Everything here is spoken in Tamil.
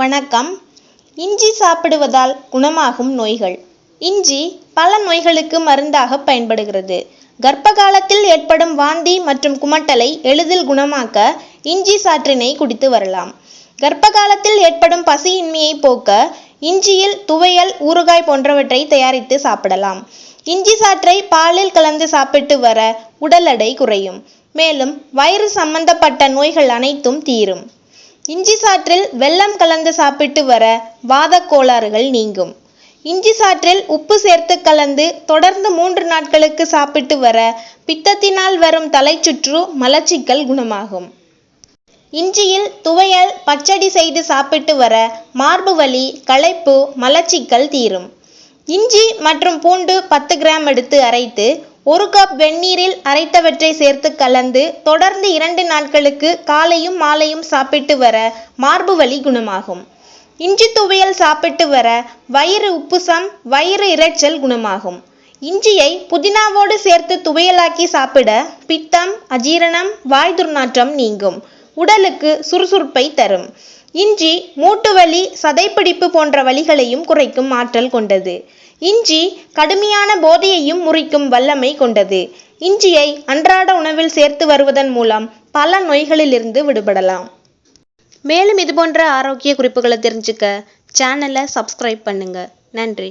வணக்கம். இஞ்சி சாப்பிடுவதால் குணமாகும் நோய்கள். இஞ்சி பல நோய்களுக்கு மருந்தாக பயன்படுகிறது. கர்ப்ப காலத்தில் ஏற்படும் வாந்தி மற்றும் குமட்டலை எளிதில் குணமாக்க இஞ்சி சாற்றினை குடித்து வரலாம். கர்ப்ப காலத்தில் ஏற்படும் பசியின்மையை போக்க இஞ்சியில் துவையல் ஊறுகாய் போன்றவற்றை தயாரித்து சாப்பிடலாம். இஞ்சி சாற்றை பாலில் கலந்து சாப்பிட்டு வர உடல் எடை குறையும். மேலும் வயிறு சம்பந்தப்பட்ட நோய்கள் அனைத்தும் தீரும். இஞ்சி சாற்றில் வெல்லம் கலந்து சாப்பிட்டு வர வாதக் கோளாறுகள் நீங்கும். இஞ்சி சாற்றில் உப்பு சேர்த்து கலந்து தொடர்ந்து மூன்று நாட்களுக்கு சாப்பிட்டு வர பித்தத்தினால் வரும் தலைச்சுற்று மலச்சிக்கல் குணமாகும். இஞ்சியில் துவையல் பச்சடி செய்து சாப்பிட்டு வர மார்பு வலி களைப்பு மலச்சிக்கல் தீரும். இஞ்சி மற்றும் பூண்டு பத்து கிராம் எடுத்து அரைத்து ஒரு கப் வெந்நீரில் அரைத்தவற்றை சேர்த்து கலந்து தொடர்ந்து இரண்டு நாட்களுக்கு காலையும் மாலையும் சாப்பிட்டு வர மார்பு வலி குணமாகும். இஞ்சி துவையல் சாப்பிட்டு வர வயிறு உப்புசம் வயிறு இரைச்சல் குணமாகும். இஞ்சியை புதினாவோடு சேர்த்து துவையலாக்கி சாப்பிட பித்தம் அஜீரணம் வாய் துர்நாற்றம் நீங்கும். உடலுக்கு சுறுசுறுப்பை தரும். இஞ்சி மூட்டு வலி சதைப்பிடிப்பு போன்ற வலிகளையும் குறைக்கும் ஆற்றல் கொண்டது. இஞ்சி கடுமையான போதையையும் முறிக்கும் வல்லமை கொண்டது. இஞ்சியை அன்றாட உணவில் சேர்த்து வருவதன் மூலம் பல நோய்களிலிருந்து விடுபடலாம். மேலும் இதுபோன்ற ஆரோக்கிய குறிப்புகளை தெரிஞ்சுக்க சேனலை சப்ஸ்கிரைப் பண்ணுங்கள் நன்றி.